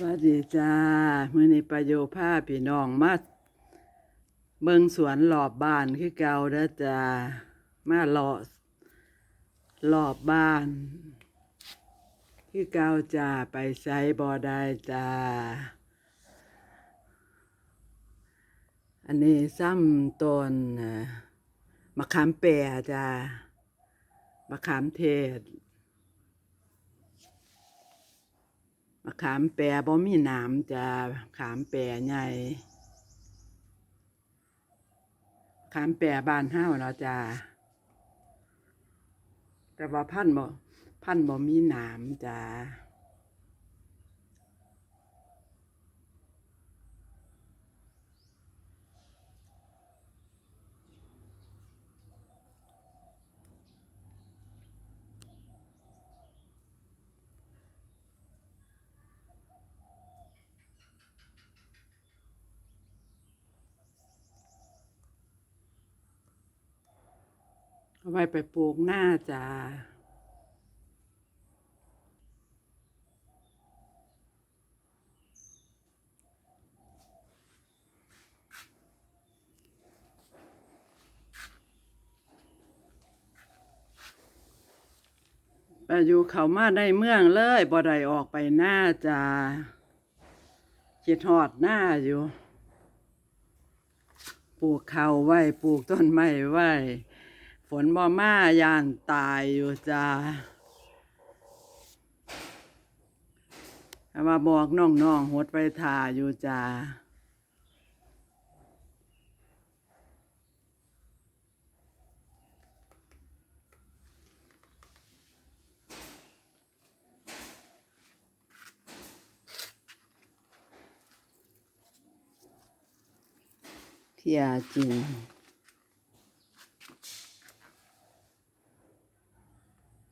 วัสดีจ้ามื้อนี้ประโยภาพี่น้องมาเบิงสวนรอบบ้านคือเก่าเด้อจ้ามาเลาะรอบบ้าน คือเก่าจ้าไปใช้บ่ได้จ้า อันนี้ซ้ำต้นมะขามแปรจ้ามะขามเทศ มะขามแปรบ่มีหนามจะขามแปรใหญ่ขามแปรบ้านเฮาเนาะจ้าแต่ว่าพันธุ์บ่พันธ์บ่มีหนามจ้า ไว้ไปปลูกหน้าจ้าไปอยู่เขามาได้เมืองเลยบ่ได้ออกไปหน้าจ้าคิดฮอดหน้าอยู่ ปลูกข้าไว้ ปลูกต้นไม้ไว้ ฝนบ่มายานตายอยู่จ้าเอามาบอกน้องๆหดไปถ่าอยู่จ้าเที่ยจริง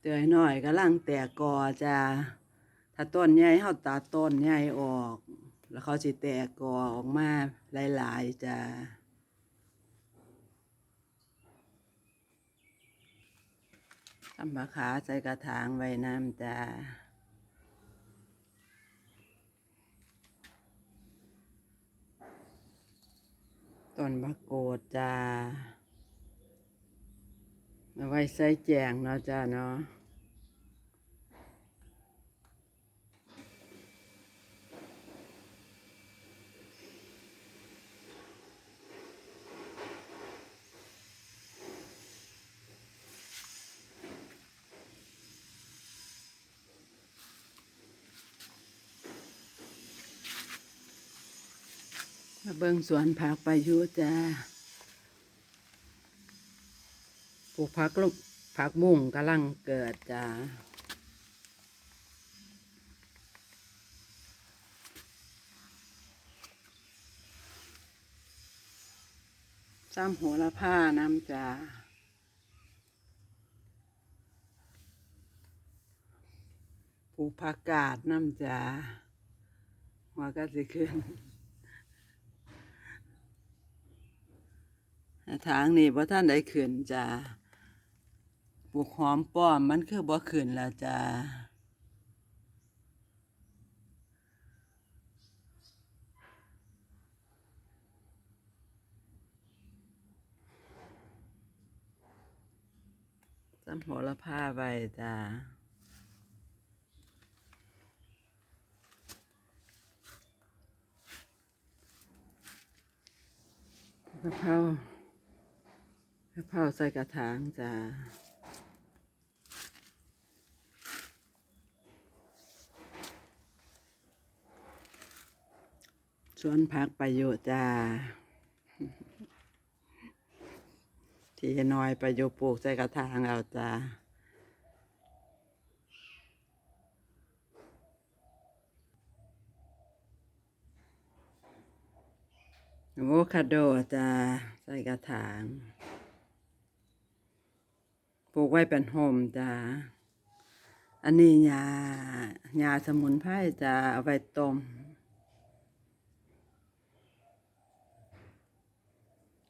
เต ยหน่อยก็ลังแตกกอจ้าถ้าต้นใหญ่เฮาตัดต้นใหญ่ออก แล้วเขาสิแตกกอออกมาหลายๆจ้าทำบะขาใส่กระถางไว้น้ำจ้าต้นบะโกดจ้าเอาไว้ใส่แจงเนาะจ้าเนาะ มาเบิ่งสวนผักไปอยู่จ้าปลูกผักลูกผักบุ้งกำลังเกิดจ้าซ้ำโหระผ้าน้ำจ้าปลูกผักกาดน้ำจ้าหัวก็สิขึ้น ทางนี้บ่ท่านได้ขึ้นจ้าปลูกหอมป้อมมันคือบ่ขึ้นแล้วจ้าจำหัวละผ้าไว้จ้าะเพรา กะเพราใส่กระถางจ้าสวนผักประโยชน์จ้า ที่น้อยประโยชน์ปลูกใส่กระถางเอาจ้าโอคาโดจ้าใส่กระถาง ปลูกไว้เป็นโฮมจ้าอันนี้ยายาสมุนไพรจ้าเอาไปต้ม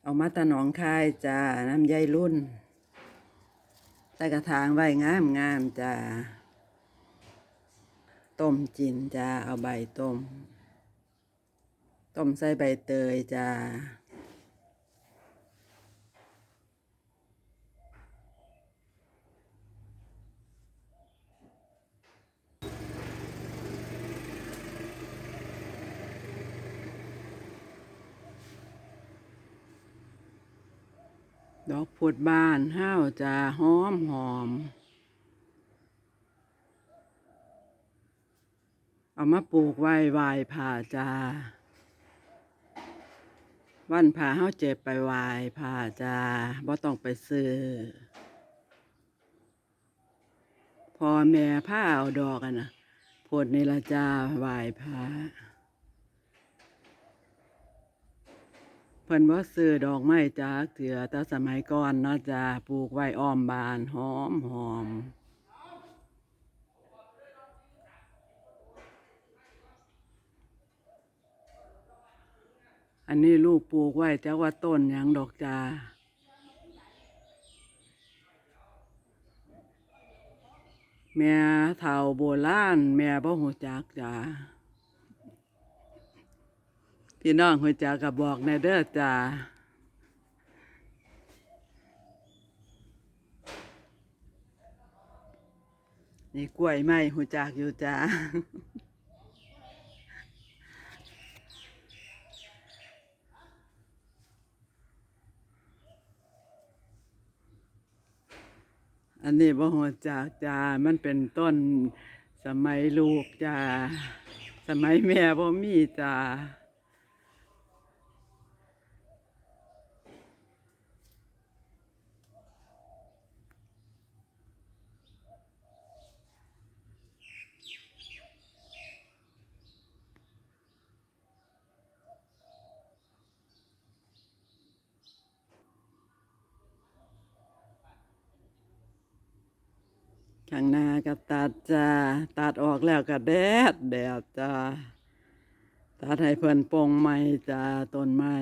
เอามาตะหนองคายจ้าน้ำใยรุ่น ใส่กระถางไว้งามงามจ้าต้มจินจ้าเอาใบต้ม ต้มใส่ใบเตยจ้า ดอกพดบานห้าวจะหอมหอม เอามาปลูกไว้วายผ่าจาวันผ่าห้าวเจ็บไปวายผ่าจาบ่ต้องไปซื้อพอแม่ผ้าเอาดอกกันนะโพดในละจาวายผ่า เพิ่นบ่ซื้อดอกไม้จากเถือแต่สมัยก่อนเนาะจ้าปลูกไว้อ้อมบานหอมหอมอันนี้ลูกปลูกไว้แต่ว่าต้นหยังดอกจ้าแม่เฒ่าโบราณแม่บ่ฮู้จักจ้า พี่น้องหัวจักกับบอกในเด้อจ้านี่กล้วยไม้หัวจักอยู่จ้าอันนี้บ่หัวจักจ้ามันเป็นต้นสมัยลูกจ้าสมัยแม่บ่มีจ้า ข้างหน้าก็ตัดจ้าตัดออกแล้วก็แดดแดดจ้าตัดให้เพิ่นปงไม้จ้าต้นไม้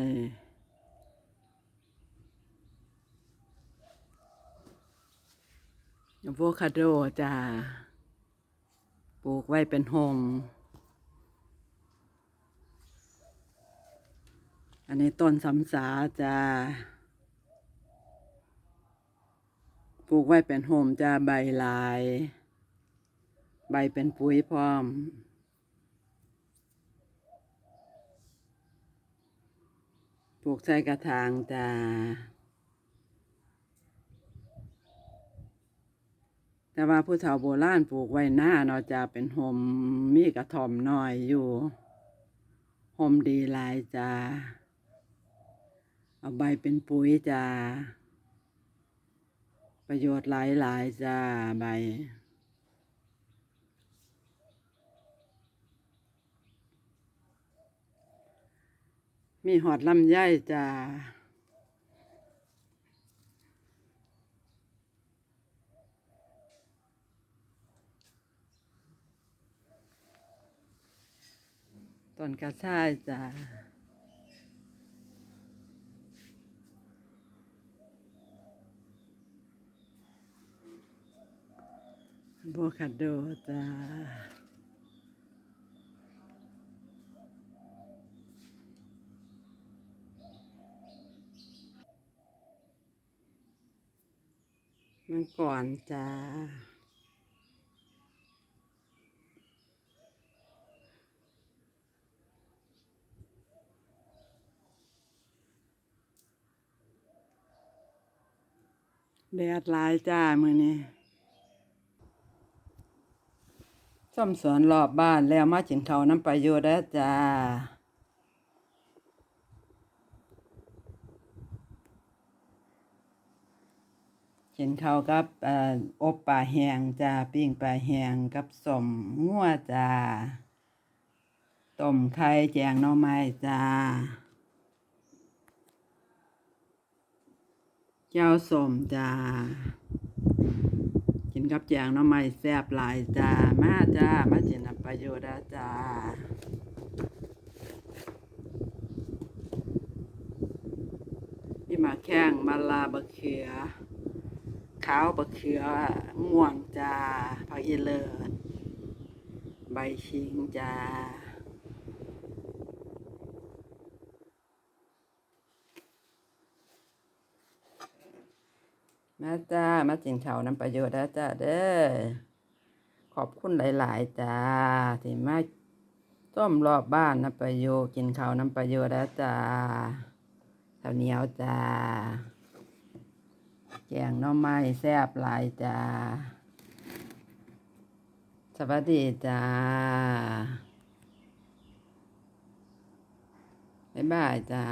อะโวคาโดจ้าปลูกไว้เป็นโฮมอันนี้ต้นสำสาจ้า ปลูกไว้เป็นโฮมจะใบลาย ใบเป็นปุ๋ยพร้อม ปลูกใส่กระถางจ้าแต่ว่าผู้เฒ่าโบราณปลูกไว้หน้าเนาะจะเป็นโฮมมีกระท่อมน้อยอยู่โฮมดีลายจ้าเอาใบเป็นปุ๋ยจ้า ประโยชน์หลายหลายจ้าใบมีหอดลำไยจ้าต้นกระชายจ้า โบคาโดจ้ามันก่อนจ้าแดดหลายจ้ามือนี้ ซ่อมสวนรอบบ้านแล้วมาจินเขาน้ำประโยชน์แล้วจ้ากินข้ากับอบปลาแหงจ้าปิ้งปลาแหงกับสมงัวจ้าต้มไข่แจงหน่อไม้จ้าเจ้าสมจ้า กินกับแจงน้ำไม้แซ่บหลายจ้า มาจ้า มาจินประโยชน์จ้าพี่มาแข้งมาลาบะเขือ ขาวบะเขือม่วงจ้าผักอีเลิศใบชิงจ้า มาจ้า มาจินเขาวนำประโยชน์แล้วจ้าเด้อ ขอบคุณหลาย ๆ จ้า ที่มาต้มรอบบ้านน้ำประโยชน์กินข้าวน้ำประโยชน์แล้วจ้าข้าวเหนียวจ้า แกงน่อไม้แซ่บหลายจ้า สวัสดีจ้าบ๊ายบายจ้า